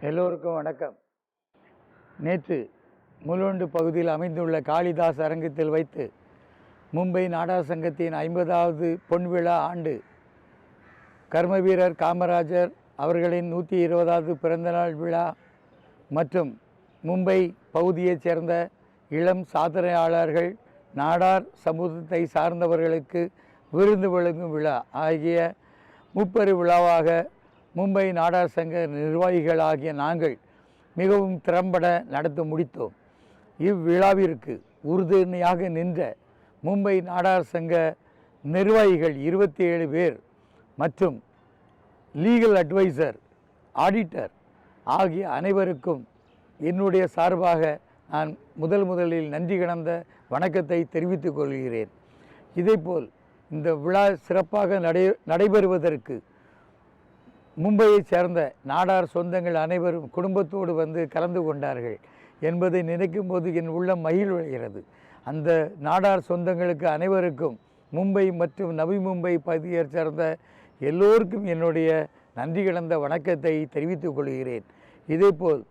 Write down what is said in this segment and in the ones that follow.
எல்லோருக்கும் வணக்கம். நேற்று முலுண்டு பகுதியில் அமைந்துள்ள காளிதாஸ் அரங்கத்தில் வைத்து மும்பை நாடார் சங்கத்தின் ஐம்பதாவது பொன்விழா ஆண்டு கர்ம வீரர் காமராஜர் அவர்களின் நூற்றி இருபதாவது பிறந்தநாள் விழா மற்றும் மும்பை பகுதியைச் சேர்ந்த இளம் சாதனையாளர்கள் நாடார் சமூகத்தை சார்ந்தவர்களுக்கு விருந்து வழங்கும் விழா ஆகிய முப்பெரு விழாவாக மும்பை நாடார் சங்க நிர்வாகிகளாகிய நாங்கள் மிகவும் திறம்பட நடத்த முடித்தோம். இவ்விழாவிற்கு உறுதுணையாக நின்ற மும்பை நாடார் சங்க நிர்வாகிகள் இருபத்தி ஏழு பேர் மற்றும் லீகல் அட்வைசர் ஆடிட்டர் ஆகிய அனைவருக்கும் என்னுடைய சார்பாக நான் முதல் முதலில் நன்றி கடந்த வணக்கத்தை தெரிவித்துக் கொள்கிறேன். இதேபோல் இந்த விழா சிறப்பாக நடை நடைபெறுவதற்கு மும்பையைச் சேர்ந்த நாடார் சொந்தங்கள் அனைவரும் குடும்பத்தோடு வந்து கலந்து கொண்டார்கள் என்பதை நினைக்கும் போது என் உள்ளம் மகிழ்வடைகிறது அந்த நாடார் சொந்தங்களுக்கு அனைவருக்கும் மும்பை மற்றும் நவி மும்பை பகுதியைச் சேர்ந்த எல்லோருக்கும் என்னுடைய நன்றி கலந்த வணக்கத்தை தெரிவித்துக் கொள்கிறேன். இதேபோல்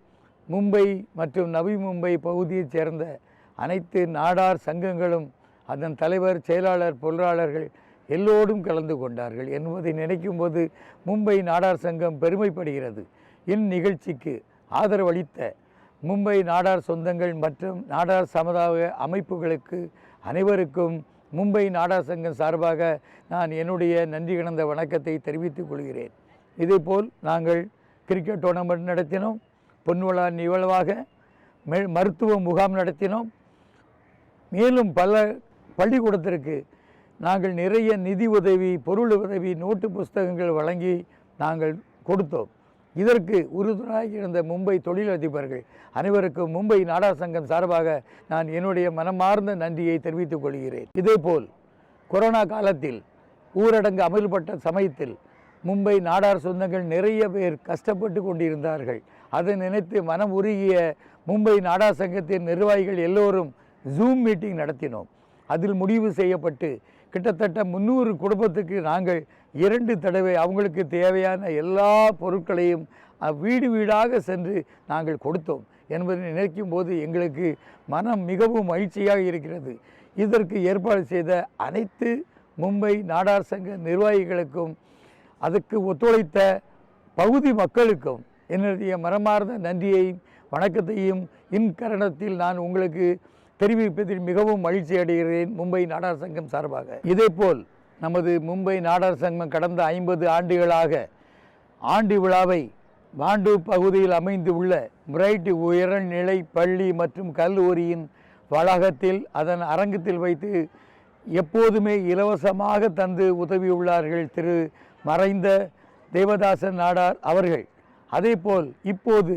மும்பை மற்றும் நவி மும்பை பகுதியைச் சேர்ந்த அனைத்து நாடார் சங்கங்களும் அதன் தலைவர் செயலாளர் பொருளாளர்கள் எல்லோரும் கலந்து கொண்டார்கள் என்பதை நினைக்கும்போது மும்பை நாடார் சங்கம் பெருமைப்படுகிறது. இந்நிகழ்ச்சிக்கு ஆதரவளித்த மும்பை நாடார் சொந்தங்கள் மற்றும் நாடார் சமுதாய அமைப்புகளுக்கு அனைவருக்கும் மும்பை நாடார் சங்கம் சார்பாக நான் என்னுடைய நன்றி கிடந்த வணக்கத்தை தெரிவித்துக் கொள்கிறேன். இதேபோல் நாங்கள் கிரிக்கெட் டோர்னமெண்ட் நடத்தினோம். பொன்விழா நிகழ்வாக மருத்துவ முகாம் நடத்தினோம். மேலும் பல பள்ளிக்கூடத்திற்கு நாங்கள் நிறைய நிதி உதவி பொருள் உதவி நோட்டு புஸ்தகங்கள் வழங்கி நாங்கள் கொடுத்தோம். இதற்கு உறுதுணையாக இருந்த மும்பை தொழிலதிபர்கள் அனைவருக்கும் மும்பை நாடார் சங்கம் சார்பாக நான் என்னுடைய மனமார்ந்த நன்றியை தெரிவித்துக் கொள்கிறேன். இதேபோல் கொரோனா காலத்தில் ஊரடங்கு அமல்பட்ட சமயத்தில் மும்பை நாடார் சொந்தங்கள் நிறைய பேர் கஷ்டப்பட்டு கொண்டிருந்தார்கள். அதை நினைத்து மனம் உருகிய மும்பை நாடார் சங்கத்தின் நிர்வாகிகள் எல்லோரும் ஜூம் மீட்டிங் நடத்தினோம். அதில் முடிவு செய்யப்பட்டு கிட்டத்தட்ட முந்நூறு குடும்பத்துக்கு நாங்கள் இரண்டு தடவை அவங்களுக்கு தேவையான எல்லா பொருட்களையும் வீடு வீடாக சென்று நாங்கள் கொடுத்தோம் என்பதை நினைக்கும் போது எங்களுக்கு மனம் மிகவும் மகிழ்ச்சியாக இருக்கிறது. இதற்கு ஏற்பாடு செய்த அனைத்து மும்பை நாடார் சங்க நிர்வாகிகளுக்கும் அதுக்கு ஒத்துழைத்த பகுதி மக்களுக்கும் என்னுடைய மரமார்ந்த நன்றியையும் வணக்கத்தையும் இன்கரணத்தில் நான் உங்களுக்கு தெரிவிப்பதில் மிகவும் மகிழ்ச்சி அடைகிறேன் மும்பை நாடார் சங்கம் சார்பாக. இதேபோல் நமது மும்பை நாடார் சங்கம் கடந்த ஐம்பது ஆண்டுகளாக ஆண்டு விழாவை வாண்டு பகுதியில் அமைந்து உள்ள பிரைட் உயர்நிலை பள்ளி மற்றும் கல்லூரியின் வளாகத்தில் அதன் அரங்கத்தில் வைத்து எப்போதுமே இலவசமாக தந்து உதவியுள்ளார்கள் திரு மறைந்த தேவதாசன் நாடார் அவர்கள். அதேபோல் இப்போது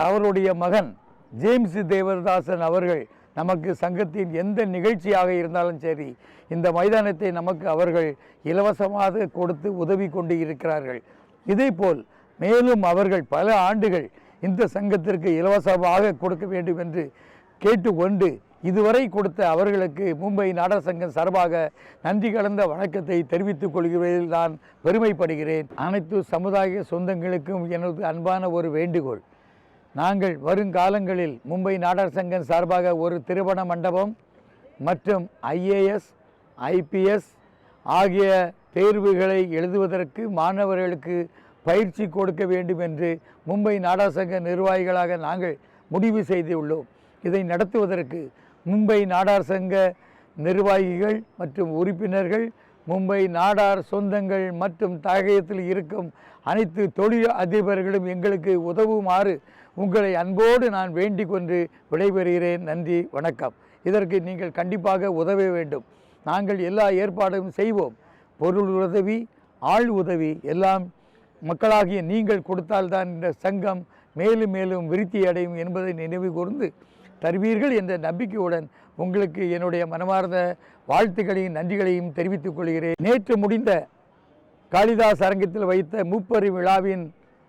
அவருடைய மகன் ஜேம்ஸ் தேவதாசன் அவர்கள் நமக்கு சங்கத்தின் எந்த நிகழ்ச்சியாக இருந்தாலும் சரி இந்த மைதானத்தை நமக்கு அவர்கள் இலவசமாக கொடுத்து உதவி கொண்டு இருக்கிறார்கள். இதேபோல் மேலும் அவர்கள் பல ஆண்டுகள் இந்த சங்கத்திற்கு இலவசமாக கொடுக்க வேண்டும் என்று கேட்டுக்கொண்டு இதுவரை கொடுத்த அவர்களுக்கு மும்பை நாடக சங்கம் சார்பாக நன்றி கலந்த வணக்கத்தை தெரிவித்துக் கொள்கிறதில் நான் பெருமைப்படுகிறேன். அனைத்து சமுதாய சொந்தங்களுக்கும் எனது அன்பான ஒரு வேண்டுகோள். நாங்கள் வருங்காலங்களில் மும்பை நாடார் சங்கம் சார்பாக ஒரு திருமண மண்டபம் மற்றும் ஐஏஎஸ் ஐபிஎஸ் ஆகிய தேர்வுகளை எழுதுவதற்கு மாணவர்களுக்கு பயிற்சி கொடுக்க வேண்டும் என்று மும்பை நாடார் சங்க நிர்வாகிகளாக நாங்கள் முடிவு செய்துள்ளோம். இதை நடத்துவதற்கு மும்பை நாடார் சங்க நிர்வாகிகள் மற்றும் உறுப்பினர்கள் மும்பை நாடார் சொந்தங்கள் மற்றும் தாயகத்தில் இருக்கும் அனைத்து தொழில் அதிபர்களும் எங்களுக்கு உதவுமாறு உங்களை அன்போடு நான் வேண்டிக் கொண்டு விடைபெறுகிறேன். நன்றி வணக்கம். இதற்கு நீங்கள் கண்டிப்பாக உதவ வேண்டும். நாங்கள் எல்லா ஏற்பாடும் செய்வோம். பொருள் உதவி ஆள் உதவி எல்லாம் மக்களாகிய நீங்கள் கொடுத்தால்தான் இந்த சங்கம் மேலும் மேலும் விருத்தி அடையும் என்பதை நினைவு கூர்ந்து தருவீர்கள் என்ற நம்பிக்கையுடன் உங்களுக்கு என்னுடைய மனமார்ந்த வாழ்த்துக்களையும் நன்றிகளையும் தெரிவித்துக் கொள்கிறேன். நேற்று முடிந்த காளிதாஸ் அரங்கத்தில் வைத்த முப்பெரு விழாவின்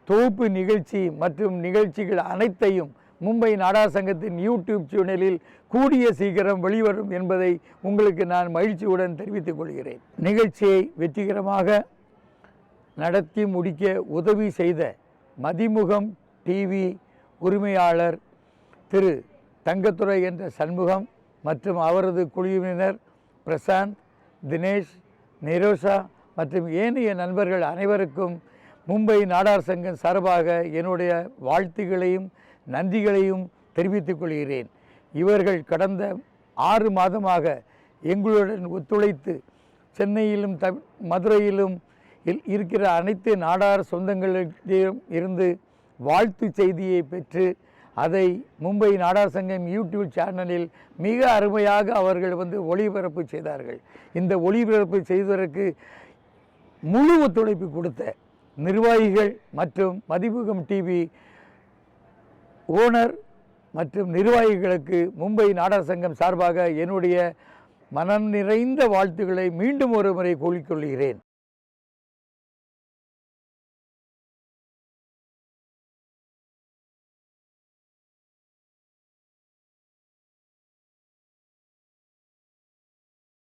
தொகுப்பு நிகழ்ச்சி மற்றும் நிகழ்ச்சிகள் அனைத்தையும் மும்பை நாடார் சங்கத்தின் யூடியூப் சேனலில் கூடிய சீக்கிரம் வெளிவரும் என்பதை உங்களுக்கு நான் மகிழ்ச்சியுடன் தெரிவித்துக் கொள்கிறேன். நிகழ்ச்சியை வெற்றிகரமாக நடத்தி முடிக்க உதவி செய்த மதிமுகம் டிவி உரிமையாளர் திரு தங்கத்துரை என்ற சண்முகம் மற்றும் அவரது குழுவினர் பிரசாந்த் தினேஷ் நிரோஷா மற்றும் ஏனைய நண்பர்கள் அனைவருக்கும் மும்பை நாடார் சங்கம் சார்பாக என்னுடைய வாழ்த்துகளையும் நன்றிகளையும் தெரிவித்துக் கொள்கிறேன். இவர்கள் கடந்த ஆறு மாதமாக எங்களுடன் ஒத்துழைத்து சென்னையிலும் த மதுரையிலும் இல்- இருக்கிற அனைத்து நாடார் சொந்தங்களிடம் இருந்து வாழ்த்து செய்தியை பெற்று அதை மும்பை நாடார் சங்கம் யூடியூப் சேனலில் மிக அருமையாக அவர்கள் வந்து ஒளிபரப்பு செய்தார்கள். இந்த ஒளிபரப்பு செய்வதற்கு முழு ஒத்துழைப்பு கொடுத்த நிர்வாகிகள் மற்றும் மதிமுகம் டிவி ஓனர் மற்றும் நிர்வாகிகளுக்கு மும்பை நாடார் சங்கம் சார்பாக என்னுடைய மனம் நிறைந்த வாழ்த்துக்களை மீண்டும் ஒரு முறை கூறிக்கொள்கிறேன்.